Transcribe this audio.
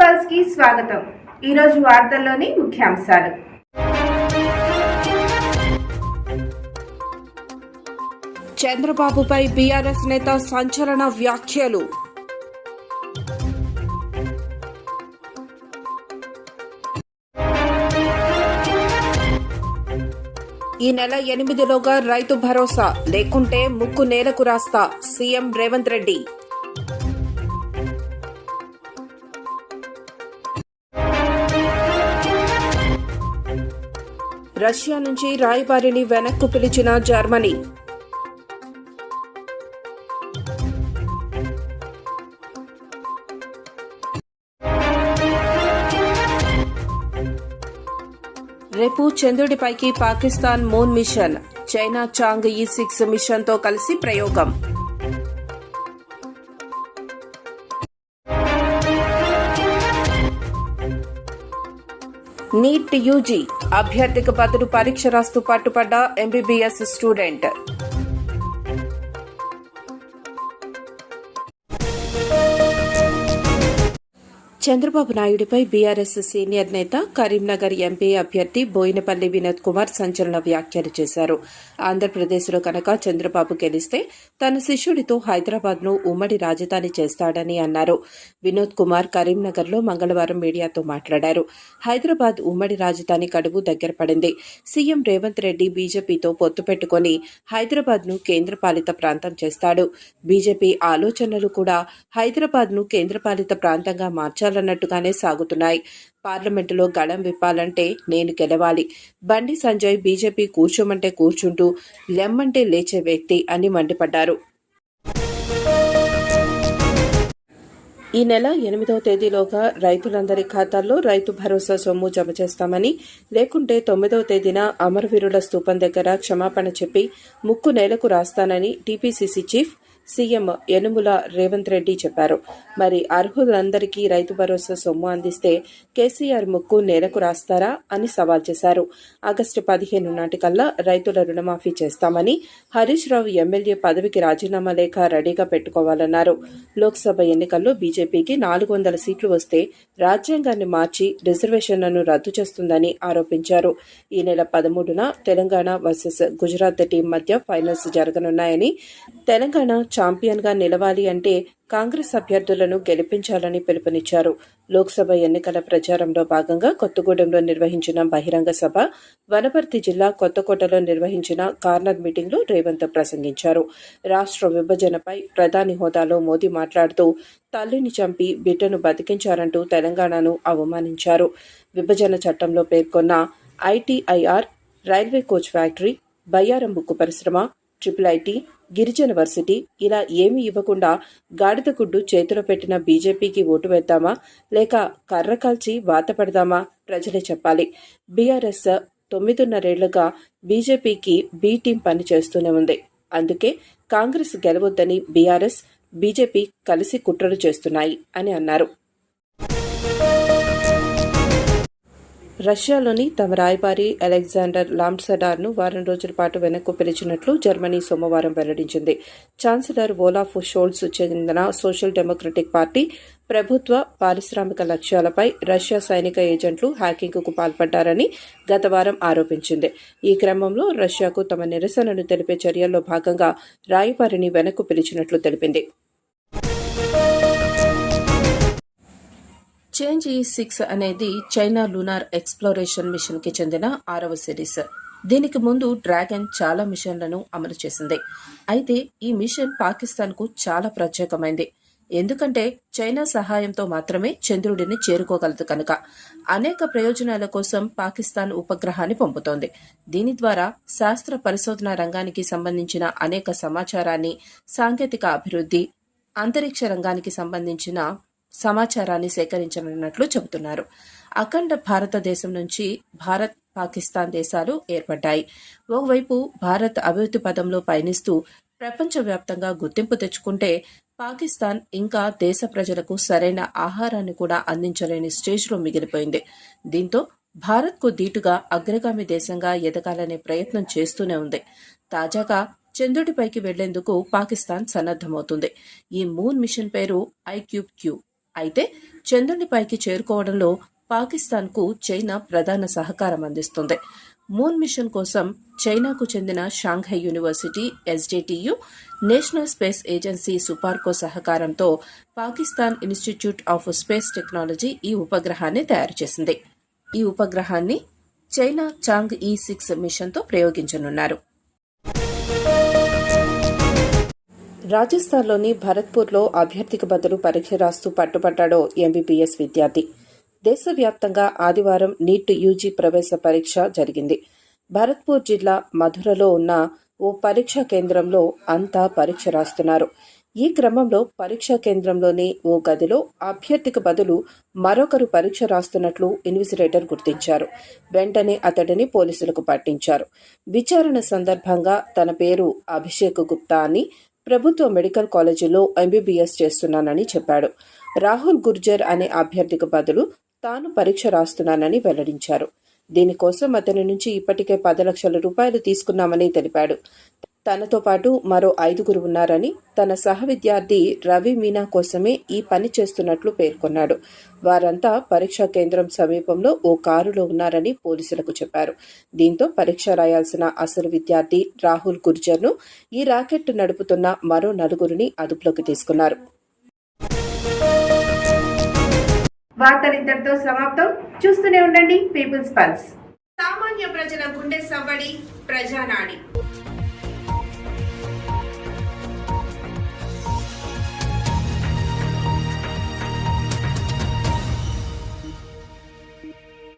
పల్స్కి స్వాగతం. ఈరోజు వార్తల్లోని ముఖ్యాంశాలు. చంద్రబాబుపై బీఆర్ఎస్ నేత సంచలన వ్యాఖ్యలు. ఈ నెల ఎనిమిదిలోగా రైతు భరోసా లేకుంటే ముక్కు నేలకు రాస్తా సీఎం రేవంత్ రెడ్డి. రష్యా నుంచి రాయబారిని వెనక్కు పిలిచిన జర్మనీ. రేపు చంద్రుడిపైకి Pakistan moon mission China Chang'e six మిషన్తో కలిసి ప్రయోగం. NEET UG. అభ్యర్థికి బదులు పరీక్ష రాస్తూ పట్టుపడ్డ ఎంబీబీఎస్ స్టూడెంట్ చంద్రబాబు నాయుడిపై బీఆర్ఎస్ సీనియర్ నేత కరీంనగర్ ఎంపీ అభ్యర్థి బోయినపల్లి వినోద్ కుమార్ సంచలన వ్యాఖ్యలు చేశారు. ఆంధ్రప్రదేశ్లో కనుక చంద్రబాబు గెలిస్తే తన శిష్యుడితో హైదరాబాద్ను ఉమ్మడి రాజధాని చేస్తాడని అన్నారు. వినోద్ కుమార్ కరీంనగర్లో మంగళవారం మీడియాతో మాట్లాడారు. హైదరాబాద్ ఉమ్మడి రాజధాని గడువు దగ్గర పడింది. సీఎం రేవంత్ రెడ్డి బీజేపీతో పొత్తు పెట్టుకుని హైదరాబాద్ను కేంద్రపాలిత ప్రాంతం చేస్తాడు. బీజేపీ ఆలోచనలు కూడా హైదరాబాద్ను కేంద్రపాలిత ప్రాంతంగా మార్చారు మార్చాలన్నట్టుగానే సాగుతున్నాయి. పార్లమెంటులో గళం విప్పాలంటే నేను గెలవాలి. బండి సంజయ్ బీజేపీ కూర్చోమంటే కూర్చుంటూ లెమ్మంటే లేచే వ్యక్తి అని మండిపడ్డారు. ఈ నెల ఎనిమిదవ తేదీలోగా రైతులందరి ఖాతాల్లో రైతు భరోసా సొమ్ము జమ చేస్తామని లేకుంటే తొమ్మిదవ తేదీన అమరవీరుల స్థూపం దగ్గర క్షమాపణ చెప్పి ముక్కు నేలకు రాస్తానని TPCC chief CM Yanumula Revanth Reddy చెప్పారు. మరి అర్హులందరికీ రైతు భరోసా సొమ్ము అందిస్తే కేసీఆర్ ముక్కు నేలకు రాస్తారా అని సవాల్ చేశారు. ఆగస్టు పదిహేను నాటికల్లా రైతుల రుణమాఫీ చేస్తామని హరీష్ రావు ఎమ్మెల్యే పదవికి రాజీనామా లేఖ రెడీగా పెట్టుకోవాలన్నారు. లోక్సభ ఎన్నికల్లో బీజేపీకి నాలుగు వందల సీట్లు వస్తే రాజ్యాంగాన్ని మార్చి రిజర్వేషన్లను రద్దు చేస్తుందని ఆరోపించారు. ఈ నెల పదమూడున తెలంగాణ వర్సెస్ గుజరాత్ టీం మధ్య ఫైనల్స్ జరగనున్నాయని తెలంగాణ ఛాంపియన్గా నిలవాలి అంటే కాంగ్రెస్ అభ్యర్థులను గెలిపించాలని పిలుపునిచ్చారు. లోక్సభ ఎన్నికల ప్రచారంలో భాగంగా కొత్తగూడెంలో నిర్వహించిన బహిరంగ సభ వనపర్తి జిల్లా కొత్తకోటలో నిర్వహించిన కార్నర్ మీటింగ్లో రేవంత్ ప్రసంగించారు. రాష్ట్ర విభజనపై ప్రధాని హోదాలో మోదీ మాట్లాడుతూ తల్లిని చంపి బిడ్డను బతికించారంటూ తెలంగాణను అవమానించారు. విభజన చట్టంలో పేర్కొన్న ITIR railway coach factory Bayyaram book పరిశ్రమ ట్రిపుల్ ఐటీ గిరిజన వర్సిటీ ఇలా ఏమీ ఇవ్వకుండా గాడిద గుడ్డు చేతిలో పెట్టిన బీజేపీకి ఓటు వేద్దామా? లేక కర్ర కాల్చి వాత పెడదామా? ప్రజలే చెప్పాలి. బీఆర్ఎస్ తొమ్మిదిన్నరేళ్ళుగా బీజేపీకి బీ టీం పని చేస్తూనే ఉంది. అందుకే కాంగ్రెస్ గెలవొద్దని బీఆర్ఎస్ బీజేపీ కలిసి కుట్రలు చేస్తున్నాయి అని అన్నారు. రష్యాలోని తమ రాయబారి అలెగ్జాండర్ లాంప్సడార్ను వారం రోజుల పాటు వెనక్కు పిలిచినట్లు జర్మనీ సోమవారం వెల్లడించింది. ఛాన్సలర్ ఓలాఫ్ షోల్స్ చెందిన సోషల్ డెమోక్రటిక్ పార్టీ ప్రభుత్వ పారిశ్రామిక లక్ష్యాలపై రష్యా సైనిక ఏజెంట్లు హ్యాకింగ్కు పాల్పడ్డారని గత వారం ఆరోపించింది. ఈ క్రమంలో రష్యాకు తమ నిరసనను తెలిపే చర్యల్లో భాగంగా రాయబారిని వెనక్కు పిలిచినట్లు తెలిపింది. చేంజ్ ఈ సిక్స్ అనేది చైనా లూనార్ ఎక్స్ప్లోరేషన్ మిషన్కి చెందిన ఆరవ సిరీస్. దీనికి ముందు డ్రాగన్ చాలా మిషన్లను అమలు చేసింది. అయితే ఈ మిషన్ పాకిస్తాన్కు చాలా ప్రత్యేకమైంది. ఎందుకంటే చైనా సహాయంతో మాత్రమే చంద్రుడిని చేరుకోగలదు కనుక. అనేక ప్రయోజనాల కోసం పాకిస్తాన్ ఉపగ్రహాన్ని పంపుతోంది. దీని ద్వారా శాస్త్ర పరిశోధన రంగానికి సంబంధించిన అనేక సమాచారాన్ని సాంకేతిక అభివృద్ధి అంతరిక్ష రంగానికి సంబంధించిన సమాచారాన్ని సేకరించనున్నట్లు చెబుతున్నారు. అఖండ భారతదేశం నుంచి భారత్ పాకిస్తాన్ దేశాలు ఏర్పడ్డాయి. ఒకవైపు భారత్ అభివృద్ధి పదంలో పయనిస్తూ ప్రపంచవ్యాప్తంగా గుర్తింపు తెచ్చుకుంటే పాకిస్తాన్ ఇంకా దేశ ప్రజలకు సరైన ఆహారాన్ని కూడా అందించలేని స్టేజ్లో మిగిలిపోయింది. దీంతో భారత్కు దీటుగా అగ్రగామి దేశంగా ఎదగాలనే ప్రయత్నం చేస్తూనే ఉంది. తాజాగా చంద్రుడిపైకి వెళ్ళేందుకు పాకిస్తాన్ సన్నద్దమవుతుంది ఈ మూన్ మిషన్ పేరు ఐక్యూబ్ క్యూ అయితే చంద్రుని పైకి చేరుకోవడంలో పాకిస్తాన్కు చైనా ప్రధాన సహకారం అందిస్తుంది. మూన్ మిషన్ కోసం చైనాకు చెందిన Shanghai university SJTU national space agency SUPARCO సహకారంతో Pakistan institute of space technology ఈ ఉపగ్రహాన్ని తయారు చేసింది. ఈ ఉపగ్రహాన్ని చైనా చాంగ్ ఈ సిక్స్ మిషన్తో ప్రయోగించనున్నారు. రాజస్థాన్లోని భరత్పూర్లో అభ్యర్థికి బదులు పరీక్ష రాస్తూ పట్టుబట్టాడో ఎంబీబీఎస్ విద్యార్థి. దేశవ్యాప్తంగా ఆదివారం నీట్ యూజీ ప్రవేశ పరీక్ష జరిగింది. భరత్పూర్ జిల్లా మధురలో ఉన్న ఓ పరీక్షా కేంద్రంలో అంతా పరీక్ష రాస్తున్నారు. ఈ క్రమంలో పరీక్షా కేంద్రంలోని ఓ గదిలో అభ్యర్థికి బదులు మరొకరు పరీక్ష రాస్తున్నట్లు ఇన్విజిలేటర్ గుర్తించారు. వెంటనే అతడిని పోలీసులకు పట్టించారు. విచారణ సందర్భంగా తన పేరు అభిషేక్ గుప్తా అని ప్రభుత్వ మెడికల్ కాలేజీలో ఎంబీబీఎస్ చేస్తున్నానని చెప్పాడు. రాహుల్ గుర్జర్ అనే అభ్యర్థికి బదులు తాను పరీక్ష రాస్తున్నానని వెల్లడించారు. దీనికోసం అతని నుంచి ఇప్పటికే పది లక్షల రూపాయలు తీసుకున్నామని తెలిపాడు. తనతో పాటు మరో ఐదుగురు ఉన్నారని తన సహ విద్యార్థి రవి మీనా కోసమే ఈ పని చేస్తున్నట్లు పేర్కొన్నాడు. వారంతా పరీక్షా కేంద్రం సమీపంలో ఓ కారులో ఉన్నారని పోలీసులకు చెప్పారు. దీంతో పరీక్ష రాయాల్సిన అసలు విద్యార్థి రాహుల్ గుర్జర్ను ఈ రాకెట్ నడుపుతున్న మరో నలుగురిని అదుపులోకి తీసుకున్నారు. సమాప్తం. చూస్తూనే ఉండండి పీపుల్స్ పల్స్. సామాన్య ప్రజల గుండె సవ్వడి ప్రజానాడి.